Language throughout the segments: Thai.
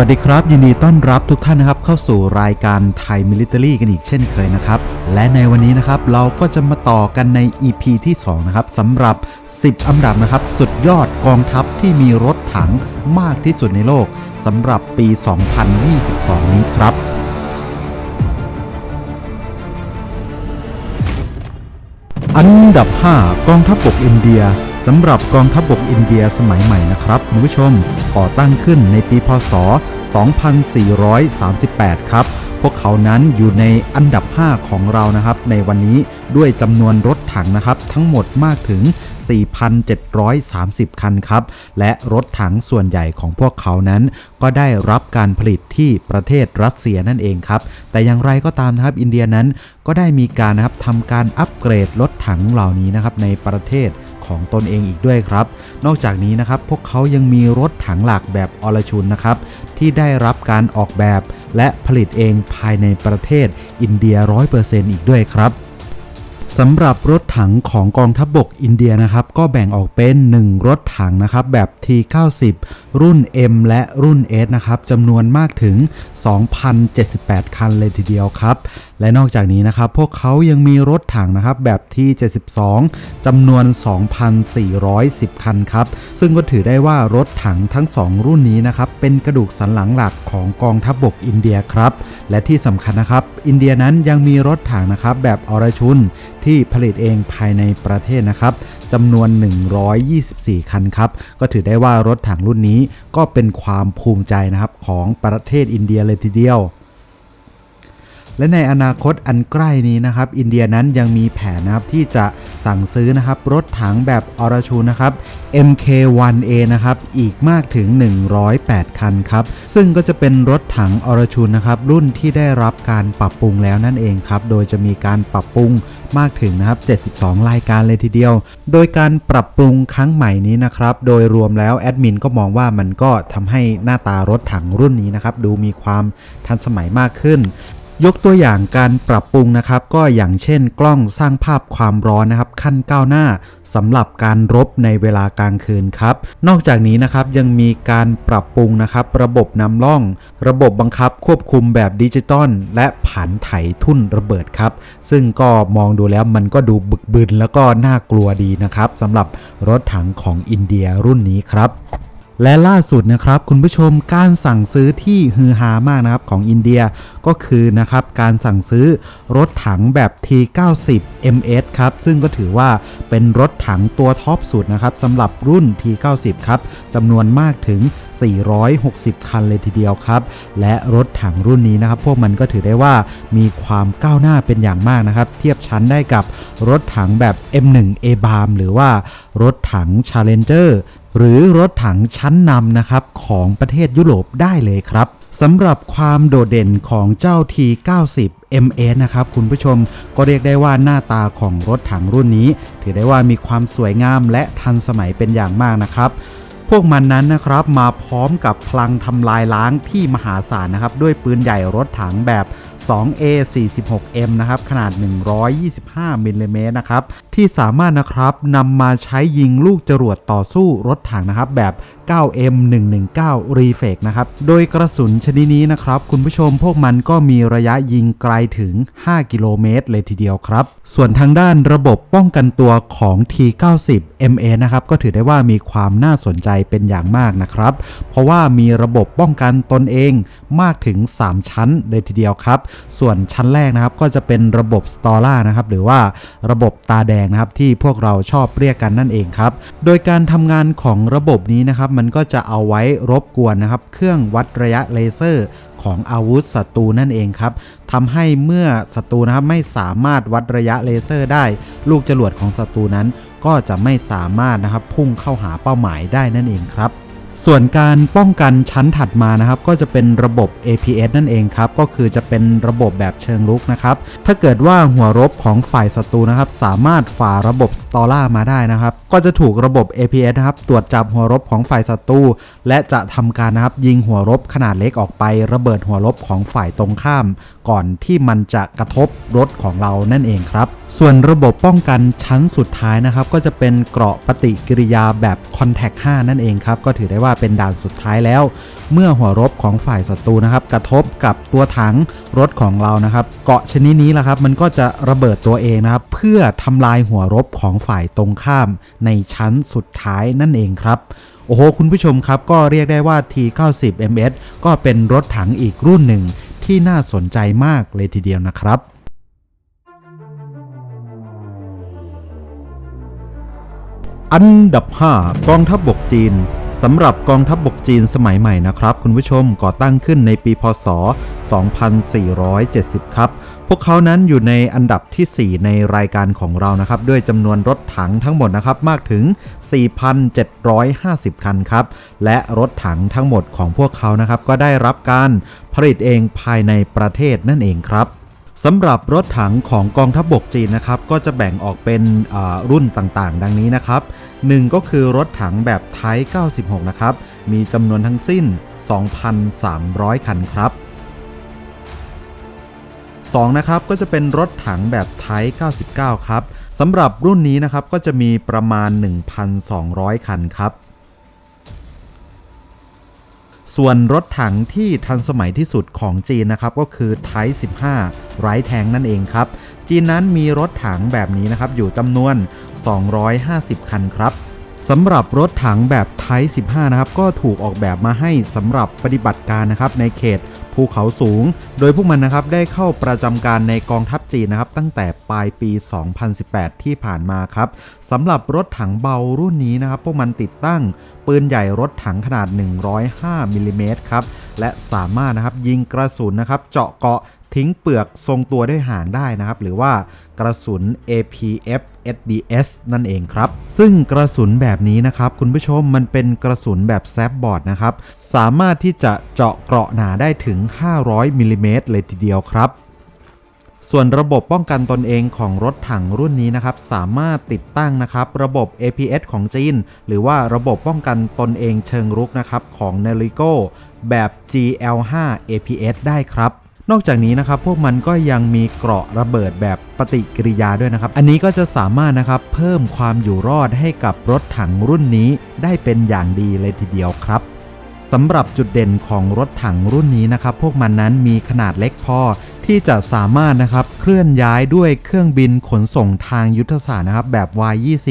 สวัสดีครับ ยินดีต้อนรับทุกท่านนะครับ เข้าสู่รายการไทยมิลิเตอรี่กันอีกเช่นเคยนะครับ และในวันนี้นะครับเราก็จะมาต่อกันใน EP ที่ 2 นะครับสำหรับ 10 อันดับนะครับ สุดยอดกองทัพที่มีรถถังมากที่สุดในโลกสำหรับปี 2022 นี้ครับอันดับ 5 กองทัพบกอินเดีย สำหรับกองทัพบกอินเดียสมัยใหม่นะครับคุณผู้ชมก่อตั้งขึ้นในปีพศ 2438 ครับ พวกเขานั้นอยู่ในอันดับ 5 ของเรานะครับ ในวันนี้ด้วยจำนวนรถถังนะครับ ทั้งหมดมากถึง 4,730 คันครับ และรถถังส่วนใหญ่ของพวกเขานั้น ก็ได้รับการผลิตที่ประเทศรัสเซียนั่นเองครับ แต่อย่างไรก็ตามนะครับอินเดียนั้นก็ได้มีการนะครับทำการอัปเกรดรถถังเหล่านี้นะครับในประเทศ ของตนเองอีกด้วยครับ นอกจากนี้นะครับพวกเขายังมีรถถังหลักแบบอลชุนนะครับที่ได้รับการออกแบบและผลิตเองภายในประเทศอินเดีย 100%อีกด้วยครับ สำหรับรถถังของกองทัพบบกอินเดียนะครับ ก็แบ่งออกเป็น 1 รถถังนะครับ แบบ T90 รุ่น M และรุ่น S นะครับจำนวนมากถึง 2,078 คันเลยทีเดียวครับ และนอกจากนี้นะครับ พวกเขายังมีรถถังนะครับ แบบ T72 จำนวน 2,410 คันครับ ซึ่งก็ถือได้ว่ารถถังทั้ง 2 รุ่นนี้นะครับ เป็นกระดูกสันหลังหลักของกองทัพบบกอินเดียครับ และที่สำคัญนะครับ อินเดียนั้นยังมีรถถังนะครับแบบอรชุนที่ผลิตเองภายในประเทศนะครับจำนวน 124 คันครับ ก็ถือได้ว่ารถถังรุ่นนี้ก็เป็นความภูมิใจนะครับของประเทศอินเดียเลยทีเดียว และในอนาคตอันใกล้นี้นะครับ อินเดียนั้นยังมีแผนนะครับที่จะสั่งซื้อนะครับรถถังแบบอรชูนะครับ MK1A นะครับอีกมากถึง 108 คันครับ ซึ่งก็จะเป็นรถถังอรชูนะครับรุ่นที่ได้รับการปรับปรุงแล้วนั่นเองครับ โดยจะมีการปรับปรุงมากถึงนะครับ 72 รายการเลยทีเดียว โดยการปรับปรุงครั้งใหม่นี้นะครับ โดยรวมแล้วแอดมินก็มองว่ามันก็ทำให้หน้าตารถถังรุ่นนี้นะครับดูมีความทันสมัยมากขึ้น ยกตัวอย่างการปรับปรุงนะครับ ก็อย่างเช่นกล้องสร้างภาพความร้อนนะครับ ขั้นก้าวหน้าสำหรับการรบในเวลากลางคืนครับ นอกจากนี้นะครับยังมีการปรับปรุงนะครับ ระบบนำร่อง ระบบบังคับควบคุมแบบดิจิตอลและผันไถทุ่นระเบิดครับ ซึ่งก็มองดูแล้วมันก็ดูบึกบึนแล้วก็น่ากลัวดีนะครับสำหรับรถถังของอินเดียรุ่นนี้ครับ และล่าสุดนะครับคุณผู้ชมการสั่งซื้อที่ฮือฮามากนะครับของอินเดียก็คือนะครับการสั่งซื้อรถถังแบบ T90 MS ครับซึ่งก็ถือว่าเป็นรถถังตัวท็อปสุดนะครับสำหรับรุ่น T90 ครับจำนวนมากถึง 460 คันเลยทีเดียวครับ และรถถังรุ่นนี้นะครับ พวกมันก็ถือได้ว่ามีความก้าวหน้าเป็นอย่างมากนะครับ เทียบชั้นได้กับรถถังแบบ M1 A b a m หรือว่ารถถัง Challenger หรือรถถังชั้นนำนะครับของประเทศยุโรปได้เลยครับสำหรับความโดดเด่นของเจ้า T90 MS นะครับคุณผู้ชมก็เรียกได้ว่าหน้าตาของรถถังรุ่นนี้ ถือได้ว่ามีความสวยงามและทันสมัยเป็นอย่างมากนะครับพวกมันนั้นนะครับมาพร้อมกับพลังทำลายล้างที่มหาศาลนะครับ ด้วยปืนใหญ่รถถังแบบ 2A 46M นะครับ ขนาด 125มิลลิเมตรนะครับ ที่สามารถนะครับนำมาใช้ยิงลูกจรวดต่อสู้รถถังนะครับ แบบ 9M 119 Reflex นะครับ โดยกระสุนชนิดนี้นะครับ คุณผู้ชมพวกมันก็มีระยะยิงไกลถึง 5 กิโลเมตร เลยทีเดียวครับ ส่วนทางด้านระบบป้องกันตัวของ T90 MA นะครับ ก็ถือได้ว่ามีความน่าสนใจเป็นอย่างมากนะครับ เพราะว่ามีระบบป้องกันตนเองมากถึง 3 ชั้นเลยทีเดียวครับ ส่วนชั้นแรกนะครับก็จะเป็นระบบสตอร่านะครับหรือว่าระบบตาแดงนะครับที่พวกเราชอบเรียกกันนั่นเองครับ โดยการทำงานของระบบนี้นะครับมันก็จะเอาไว้รบกวนนะครับ เครื่องวัดระยะเลเซอร์ของอาวุธศัตรูนั่นเองครับทำให้เมื่อศัตรูนะครับไม่สามารถวัดระยะเลเซอร์ได้ ลูกจรวดของศัตรูนั้น ก็จะไม่สามารถนะครับพุ่งเข้าหาเป้าหมายได้นั่นเองครับ ส่วนการป้องกันชั้นถัดมานะครับ ก็จะเป็นระบบ APS นั่นเองครับ ก็คือจะเป็นระบบแบบเชิงลุกนะครับ ถ้าเกิดว่าหัวรบของฝ่ายศัตรูนะครับ สามารถฝ่าระบบสตอล่ามาได้นะครับก็จะถูกระบบ APS นะครับตรวจจับหัวรบของฝ่ายศัตรูและจะทำการนะครับยิงหัวรบขนาดเล็กออกไประเบิดหัวรบของฝ่ายตรงข้าม ก่อนที่มันจะกระทบรถของเรานั่นเองครับ ส่วนระบบป้องกันชั้นสุดท้ายนะครับ ก็จะเป็นเกราะปฏิกิริยาแบบ Contact 5 นั่นเองครับ ก็ถือได้ว่าเป็นด่านสุดท้ายแล้ว เมื่อหัวรบของฝ่ายศัตรูนะครับ กระทบกับตัวถังรถของเรานะครับ เกาะชนิดนี้แหละครับ มันก็จะระเบิดตัวเองนะครับ เพื่อทำลายหัวรบของฝ่ายตรงข้ามในชั้นสุดท้ายนั่นเองครับ โอ้โห คุณผู้ชมครับก็เรียกได้ว่า T90 MS ก็เป็นรถถังอีกรุ่นหนึ่งที่น่าสนใจมากเลยทีเดียวนะครับอันดับ 5 กองทัพบบกจีน สำหรับกองทัพบบกจีนสมัยใหม่นะครับ คุณผู้ชมก่อตั้งขึ้นในปีพศ 2470 ครับ พวกเขานั้นอยู่ในอันดับทีสี่ 4 ในรายการของเรานะครับ ด้วยจำนวนรถถังทั้งหมดนะครับ มากถึง 4,750 คันครับ และรถถังทั้งหมดของพวกเขานะครับ ก็ได้รับการผลิตเองภายในประเทศนั่นเองครับ สำหรับรถถังของกองทัพบบกจีนนะครับ ก็จะแบ่งออกเป็นรุ่นต่างๆ ดังนี้นะครับ 1 ก็คือรถถังแบบไทป์96 นะครับ มีจำนวนทั้งสิ้น 2,300 คันครับ 2 นะครับ ก็จะเป็นรถถังแบบไทป์99 ครับสำหรับรุ่นนี้นะครับก็จะมีประมาณ 1,200 คันครับ ส่วนรถถังที่ทันสมัยที่สุดของจีนนะครับก็คือไทป์15 ไร้แทงนั่นเองครับ จีนนั้นมีรถถังแบบนี้นะครับอยู่จำนวน 250 คันครับสำหรับรถถังแบบไทป์15 นะครับก็ถูกออกแบบมาให้สำหรับปฏิบัติการนะครับในเขต ภูเขาสูง โดยพวกมันนะครับได้เข้าประจำการในกองทัพจีนนะครับตั้งแต่ปลายปี 2018 ที่ผ่านมาครับสำหรับรถถังเบารุ่นนี้นะครับพวกมันติดตั้งปืนใหญ่รถถังขนาด 105มิลลิเมตรครับและสามารถนะครับยิงกระสุนนะครับเจาะเกาะ ทิ้งเปลือกทรงตัวด้วยห่างได้นะครับ หรือว่ากระสุน APF SDS นั่นเองครับ ซึ่งกระสุนแบบนี้นะครับคุณผู้ชมมันเป็นกระสุนแบบแซฟบอร์ดนะครับ สามารถที่จะเจาะเกราะหนาได้ถึง 500มิลลิเมตรเลยทีเดียวครับส่วนระบบป้องกันตนเองของรถถังรุ่นนี้นะครับ สามารถติดตั้งนะครับ ระบบ APS ของจีน หรือว่าระบบป้องกันตนเองเชิงรุกนะครับ ของ n e l i g o แบบ GL5 APS ได้ครับ นอกจากนี้นะครับพวกมันก็ยังมีเกราะระเบิดแบบปฏิกิริยาด้วยนะครับ อันนี้ก็จะสามารถนะครับเพิ่มความอยู่รอดให้กับรถถังรุ่นนี้ได้เป็นอย่างดีเลยทีเดียวครับ สำหรับจุดเด่นของรถถังรุ่นนี้นะครับ พวกมันนั้นมีขนาดเล็กพอที่จะสามารถนะครับเคลื่อนย้ายด้วยเครื่องบินขนส่งทางยุทธศาสตร์นะครับแบบ Y20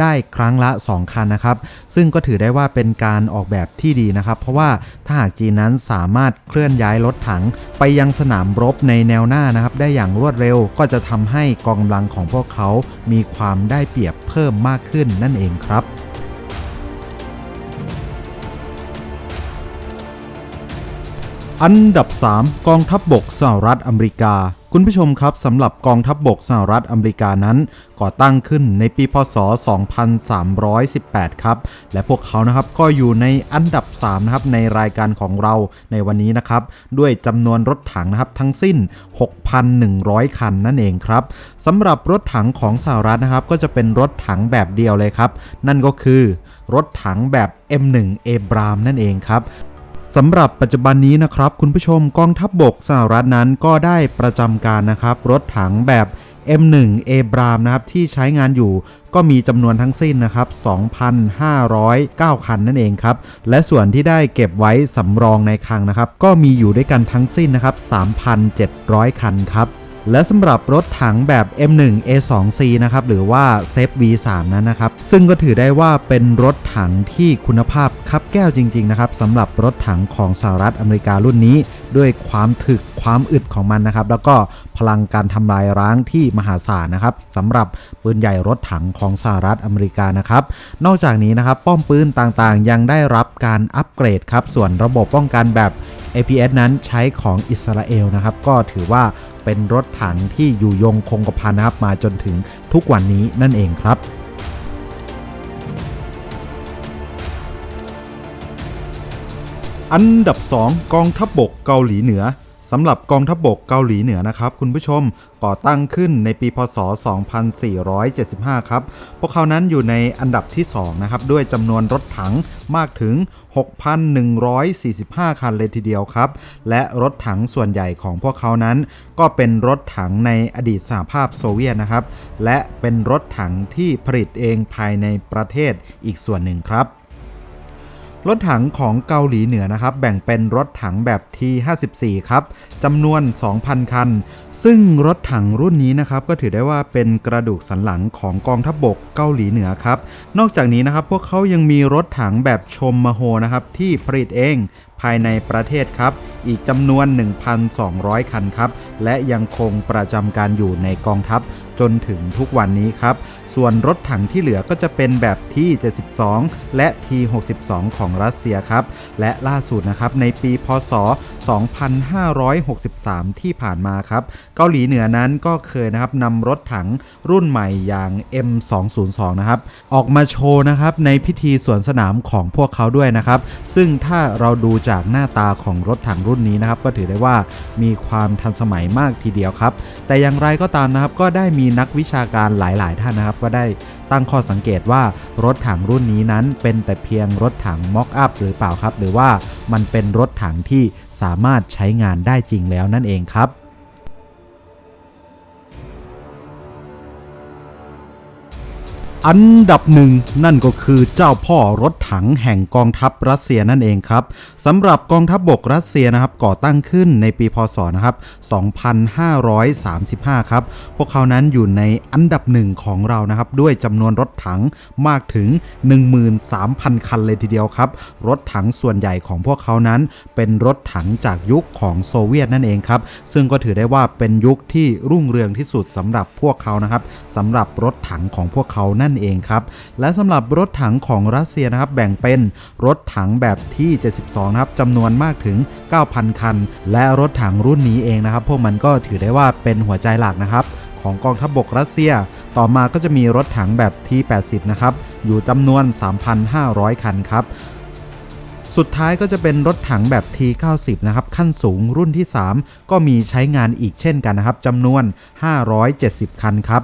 ได้ครั้งละ 2 คันนะครับ ซึ่งก็ถือได้ว่าเป็นการออกแบบที่ดีนะครับ เพราะว่าถ้าหากจีนนั้นสามารถเคลื่อนย้ายรถถัง ไปยังสนามรบในแนวหน้านะครับ ได้อย่างรวดเร็วก็จะทำให้กองกำลังของพวกเขา มีความได้เปรียบเพิ่มมากขึ้นนั่นเองครับ อันดับ 3 กองทัพบบกสหรัฐอเมริกา คุณผู้ชมครับสำหรับกองทัพบบกสหรัฐอเมริกานั้น ก่อตั้งขึ้นในปีพศ 2318 ครับ และพวกเขานะครับก็อยู่ในอันดับ3นะครับในรายการของเราในวันนี้นะครับ ด้วยจำนวนรถถังนะครับทั้งสิ้น 6,100 คันนั่นเองครับสำหรับรถถังของสหรัฐนะครับ ก็จะเป็นรถถังแบบเดียวเลยครับ นั่นก็คือรถถังแบบ M1 Abram นั่นเองครับ สำหรับปัจจุบันนี้นะครับคุณผู้ชมกองทัพบบกสหรัฐนั้นก็ได้ประจำการนะครับ รถถังแบบ M1 Abram นะครับที่ใช้งานอยู่ก็มีจำนวนทั้งสิ้นนะครับ 2,509 คันนั่นเองครับ และส่วนที่ได้เก็บไว้สำรองในคลังนะครับ ก็มีอยู่ด้วยกันทั้งสิ้นนะครับ 3,700 คันครับ และสำหรับรถถังแบบ M1 A2C นะครับหรือว่า z V3 นั้นนะครับ ซึ่งก็ถือได้ว่าเป็นรถถังที่คุณภาพคับแก้วจริงๆนะครับสำหรับรถถังของสหรัฐอเมริการุ่นนี้ ด้วยความถึกความอึดของมันนะครับ แล้วก็ พลังการทำลายร้างที่มหาศาลนะครับสำหรับปืนใหญ่รถถังของสหรัฐอเมริกานะครับ นอกจากนี้นะครับป้อมปืนต่างๆ ยังได้รับการอัปเกรดครับ ส่วนระบบป้องกันแบบ APS นั้นใช้ของอิสราเอลนะครับ ก็ถือว่าเป็นรถถังที่อยู่ยงคงกระพันนะครับมาจนถึงทุกวันนี้นั่นเองครับอันดับ 2 กองทัพบบกเกาหลีเหนือ สำหรับกองทัพบบกเกาหลีเหนือนะครับ คุณผู้ชมก่อตั้งขึ้นในปีพศ 2475 ครับ พวกเขานั้นอยู่ในอันดับที่ 2 นะครับ ด้วยจำนวนรถถังมากถึง 6,145 คันเลยทีเดียวครับ และรถถังส่วนใหญ่ของพวกเขานั้น ก็เป็นรถถังในอดีตสหภาพโซเวียตนะครับ และเป็นรถถังที่ผลิตเองภายในประเทศอีกส่วนหนึ่งครับ รถถังของเกาหลีเหนือนะครับ แบ่งเป็นรถถังแบบ T54 ครับจำนวน 2,000 คัน ซึ่งรถถังรุ่นนี้นะครับ ก็ถือได้ว่าเป็นกระดูกสันหลังของกองทัพบบกเกาหลีเหนือครับ นอกจากนี้นะครับ พวกเขายังมีรถถังแบบชมมาโฮนะครับ ที่ผลิตเอง ภายในประเทศครับ อีกจำนวน 1,200 คันครับ และยังคงประจำการอยู่ในกองทัพจนถึงทุกวันนี้ครับ ส่วนรถถังที่เหลือก็จะเป็นแบบที่ 72 และ T62 ของรัสเซียครับ และล่าสุดนะครับในปีพศ 2563 ที่ผ่านมาครับ เกาหลีเหนือนั้นก็เคยนะครับนำรถถังรุ่นใหม่อย่าง M202 นะครับ ออกมาโชว์นะครับในพิธีสวนสนามของพวกเขาด้วยนะครับ ซึ่งถ้าเราดูจจากหน้าตาของรถถังรุ่นนี้นะครับก็ถือได้ว่ามีความทันสมัยมากทีเดียวครับ แต่อย่างไรก็ตามนะครับก็ได้มีนักวิชาการหลาย ๆ ท่านนะครับ ก็ได้ตั้งข้อสังเกตว่ารถถังรุ่นนี้นั้น เป็นแต่เพียงรถถังม็อกอัพหรือเปล่าครับ หรือว่ามันเป็นรถถังที่สามารถใช้งานได้จริงแล้วนั่นเองครับ อันดับหนึ่งนั่นก็คือเจ้าพ่อรถถังแห่งกองทัพรัสเซียนั่นเองครับสำหรับกองทัพบบกรัสเซียนะครับก่อตั้งขึ้นในปีพศนะครับ2535 ครับ พวกเขานั้นอยู่ในอันดับหนึ่งของเรานะครับด้วยจำนวนรถถังมากถึง 13,000 คันเลยทีเดียวครับ รถถังส่วนใหญ่ของพวกเขานั้นเป็นรถถังจากยุคของโซเวียตนั่นเองครับซึ่งก็ถือได้ว่าเป็นยุคที่รุ่งเรืองที่สุดสำหรับพวกเขานะครับสำหรับรถถังของพวกเขานั่นเองครับ และสำหรับรถถังของรัสเซียนะครับแบ่งเป็นรถถังแบบที่ 72 นะครับจำนวนมากถึง 9,000 คัน และรถถังรุ่นนี้เองนะครับ พวกมันก็ถือได้ว่าเป็นหัวใจหลักนะครับของกองทัพบบกรัสเซีย ต่อมาก็จะมีรถถังแบบที่ 80 นะครับ อยู่จำนวน 3,500 คันครับ สุดท้ายก็จะเป็นรถถังแบบ T90 นะครับ ขั้นสูงรุ่นที่ 3 ก็มีใช้งานอีกเช่นกันนะครับจำนวน 570 คันครับ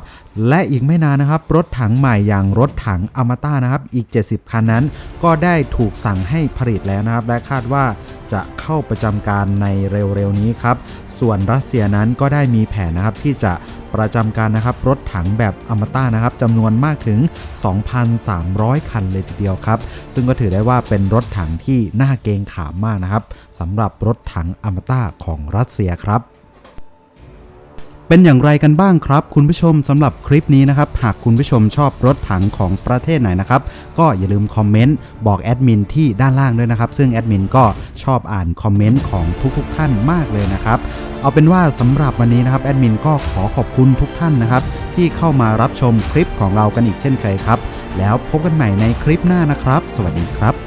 และอีกไม่นานนะครับ รถถังใหม่อย่างรถถังอมตะนะครับ อีก 70 คันนั้น ก็ได้ถูกสั่งให้ผลิตแล้วนะครับ และคาดว่าจะเข้าประจำการในเร็วๆนี้ครับ ส่วนรัสเซียนั้นก็ได้มีแผนนะครับที่จะ ประจำการนะครับรถถังแบบอมตะนะครับจำนวนมากถึง 2,300 คันเลยทีเดียวครับ ซึ่งก็ถือได้ว่าเป็นรถถังที่น่าเกงขามมากนะครับสำหรับรถถังอมตะของรัสเซียครับ เป็นอย่างไรกันบ้างครับ คุณผู้ชมสำหรับคลิปนี้นะครับ หากคุณผู้ชมชอบรถถังของประเทศไหนนะครับ ก็อย่าลืมคอมเมนต์บอกแอดมินที่ด้านล่างด้วยนะครับ ซึ่งแอดมินก็ชอบอ่านคอมเมนต์ของทุกๆท่านมากเลยนะครับเอาเป็นว่าสำหรับวันนี้นะครับแอดมินก็ขอขอบคุณทุกท่านนะครับ ที่เข้ามารับชมคลิปของเรากันอีกเช่นเคยครับ แล้วพบกันใหม่ในคลิปหน้านะครับ สวัสดีครับ